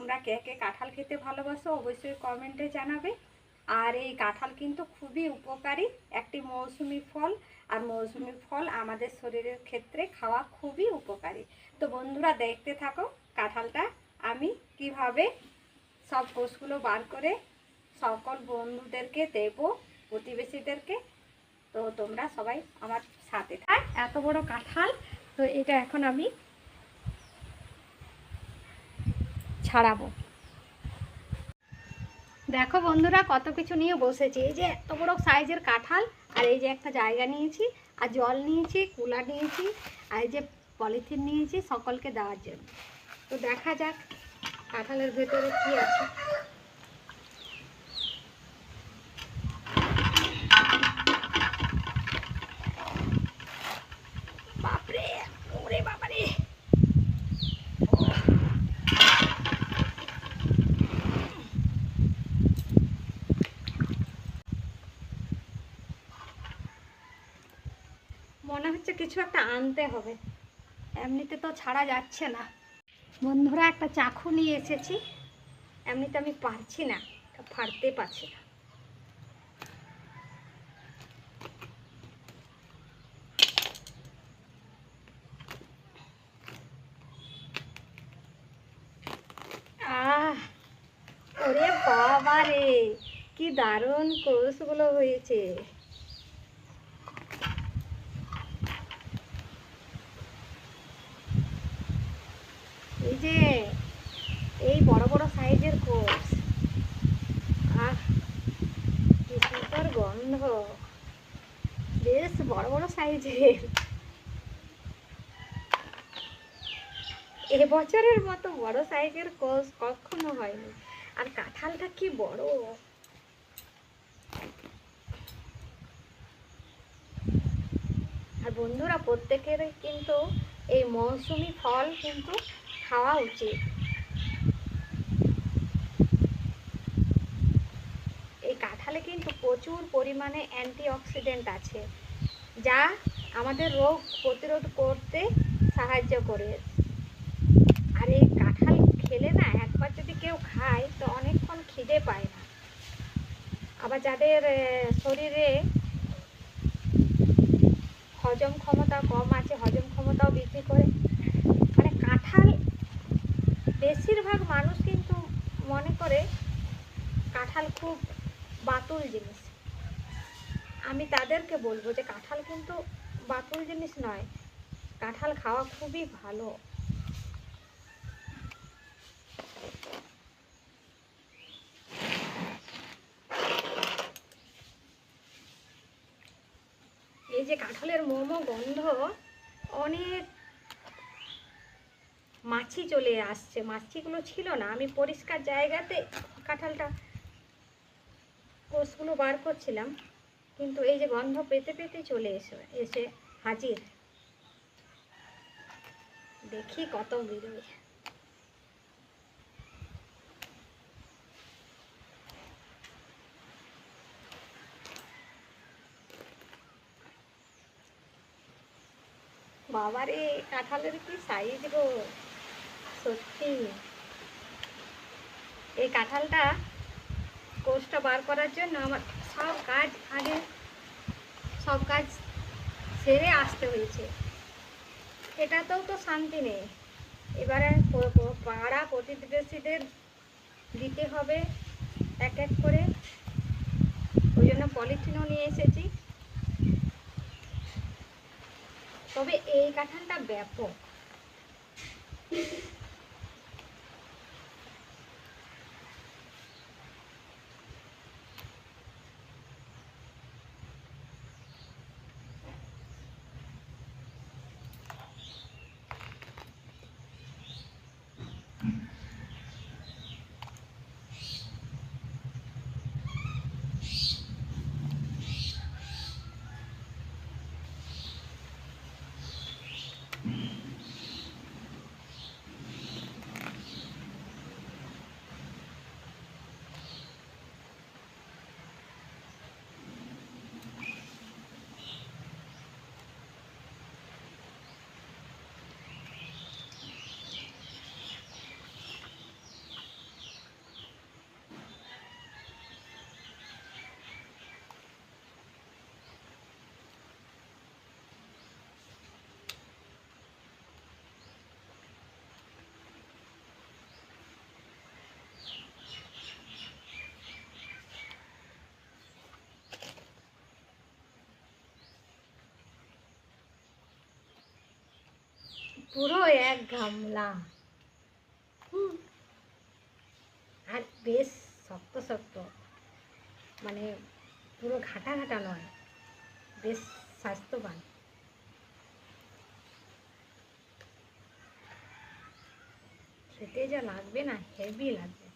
তোমরা কে কে কাঁঠাল খেতে ভালোবাসো অবশ্যই কমেন্টে জানাবে। আর এই কাঁঠাল কিন্তু খুবই উপকারী একটি মৌসুমি ফল, আর মৌসুমি ফল আমাদের শরীরের ক্ষেত্রে খাওয়া খুবই উপকারী। তো বন্ধুরা, দেখতে থাকো কাঁঠালটা আমি কীভাবে সব কোষগুলো বার করে সকল বন্ধুদেরকে দেবো, প্রতিবেশীদেরকে। তো তোমরা সবাই আমার সাথে থাক। এত বড় কাঁঠাল, তো এটা এখন আমি ছাড়াবো। দেখো বন্ধুরা, কত কিছু নিয়ে বসেছি। এই যে এত বড় সাইজের কাঁঠাল, আর এই যে একটা জায়গা নিয়েছি, আর জল নিয়েছি, কুলা নিয়েছি, আর এই যে পলিথিন নিয়েছি, সকলকে দেওয়ার জন্য। তো দেখা যাক কাঁঠালের ভেতরে কি আছে বাপরে ওরে বাবারে মনে হচ্ছে কিছু একটা আনতে হবে। এমনিতে তো ছাড়া যাচ্ছে না। বন্ধুরা, একটা চাকু নিয়ে এসেছি। এমনিতে আমি পারছি না ফাড়তে পারছি না। ওরে বাবা রে, কি দারুণ কোষগুলো হয়েছে এই যে এই বড় বড় সাইজের কোষ আহ কি সুন্দর গন্ধ বেশ বড় বড় এবছরের মতো বড় সাইজের কোষ কখনো হয়নি। আর কাঁঠালটা কি বড়? আর বন্ধুরা, প্রত্যেকের কিন্তু এই মৌসুমি ফল কিন্তু খাওয়া উচিত। এই কাঁঠালে কিন্তু প্রচুর পরিমাণে অ্যান্টিঅক্সিডেন্ট আছে। যা আমাদের রোগ প্রতিরোধ করতে সাহায্য করে। আর এই কাঁঠাল খেলে না একবার যদি কেউ খায়, তো অনেকক্ষণ খিদে পায় না। আবার যাদের শরীরে হজম ক্ষমতা কম আছে, হজম ক্ষমতাও বৃদ্ধি করে। মানে কাঁঠাল বেশিরভাগ মানুষ কিন্তু মনে করে কাঁঠাল খুব বাতুল জিনিস। আমি তাদেরকে বলব যে কাঁঠাল কিন্তু বাতুল জিনিস নয়। কাঁঠাল খাওয়া খুবই ভালো। এই যে কাঁঠালের মোমো গন্ধ, অনেক মাছি চলে আসছে। মাছিগুলো ছিল না। আমি পরিষ্কার জায়গাতে কাঁঠালটা কোষগুলো বার করছিলাম। কিন্তু এই যে গন্ধ পেতে পেতে চলে এসে এসে হাজির। দেখি কত বেরোয়। বাবার এই কাঁঠালের কি সাইজ গো? সত্যি। এই কাঁঠালটা কোষটা বার করার জন্য আমার সব কাজ আগে, সব কাজ সেরে আসতে হয়েছে। এটাতেও তো শান্তি নেই। এবারে পাড়া প্রতিবেশীদের দিতে হবে এক এক করে। ওই জন্য পলিথিনও নিয়ে এসেছি। তবে এই কাঁঠালটা ব্যাপক। পুরো এক গামলা। আর বেশ শক্ত শক্ত। মানে পুরো ঘাটা ঘাটা নয়, বেশ স্বাস্থ্যবান। খেতে যা লাগবে না হেভি লাগবে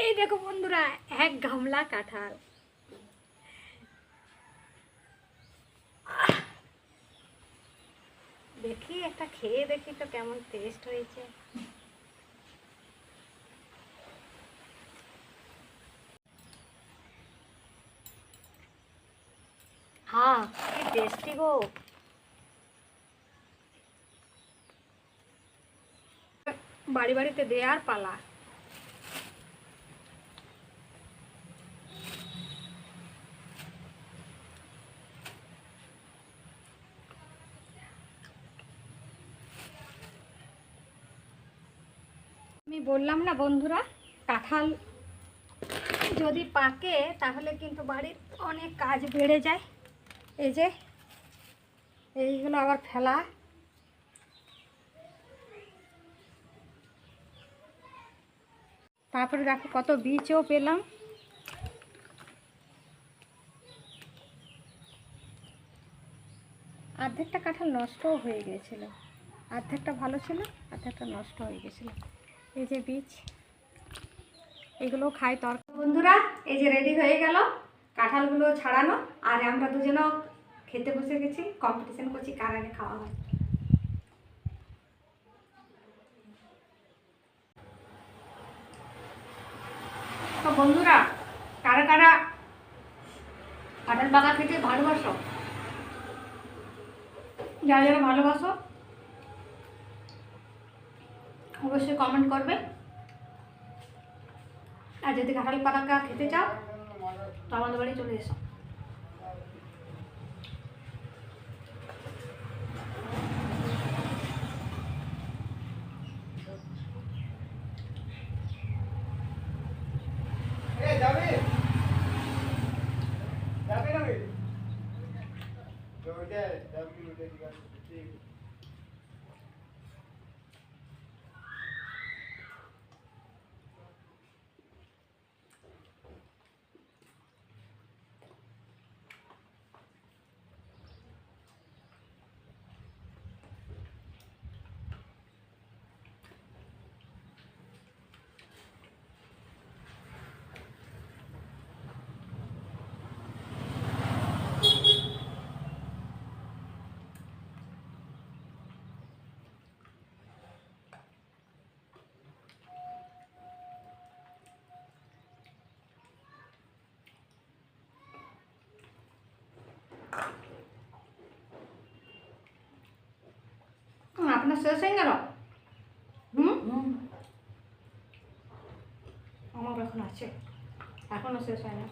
এই দেখো বন্ধুরা, এক গামলা কাঁঠাল! দেখি, একটা খেয়ে দেখি তো কেমন টেস্ট হয়েছে। হ্যাঁ কি টেস্টি গো। বাড়ি বাড়িতে দেয়ার পালা। আমি বললাম না বন্ধুরা, কাঁঠাল যদি পাকে তাহলে কিন্তু বাড়ির অনেক কাজ বেড়ে যায়। এই যে এইগুলো আবার ফেলা। তারপরে দেখো কত বীজও পেলাম। অর্ধেকটা কাঁঠাল নষ্টও হয়ে গিয়েছিল অর্ধেকটা ভালো ছিল অর্ধেকটা নষ্ট হয়ে গেছিল। এই যে বীজ এগুলো খাই তরকারি বন্ধুরা, এই যে রেডি হয়ে গেল কাঁঠালগুলো ছাড়ানো। আর আমরা দুজনও খেতে বসে গেছি কম্পিটিশন করছি কার আগে খাওয়া হয়। তো বন্ধুরা, কারা কারা কাঁঠাল পাকা খেতে ভালোবাসো? যারা যারা ভালোবাসো অবশ্যই কমেন্ট করবে। আর যদি কাঁঠাল পাকা খেতে চাও, তো আমাদের বাড়ি চলে এসো। আপনার শেষ হয়ে গেল হুম। আমার এখন আছে। এখনও শেষ হয় না।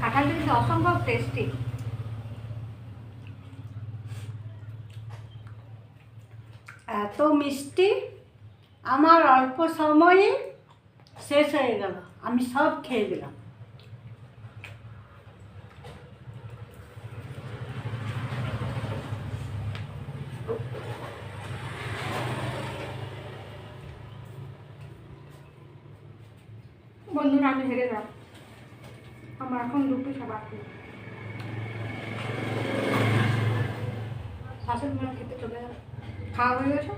কাঁঠালটা কিন্তু অসম্ভব টেস্টি এত মিষ্টি আমার অল্প সময়ে শেষ হয়ে গেল। আমি সব খেয়ে দিলাম বন্ধুরা আমি হেরে গেলাম আমার এখন দুটো খাবার শাশুড়ি মা খেতে চলে যাবে খাওয়া হয়ে গেছে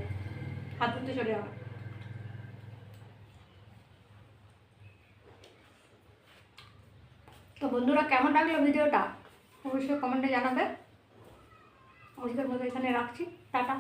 হাত ধুতে চলে যাবে তো বন্ধুরা, কেমন লাগল ভিডিওটা? অবশ্যই কমেন্টে জানাবে। আজকের মতো এখানে রাখছি। টাটা।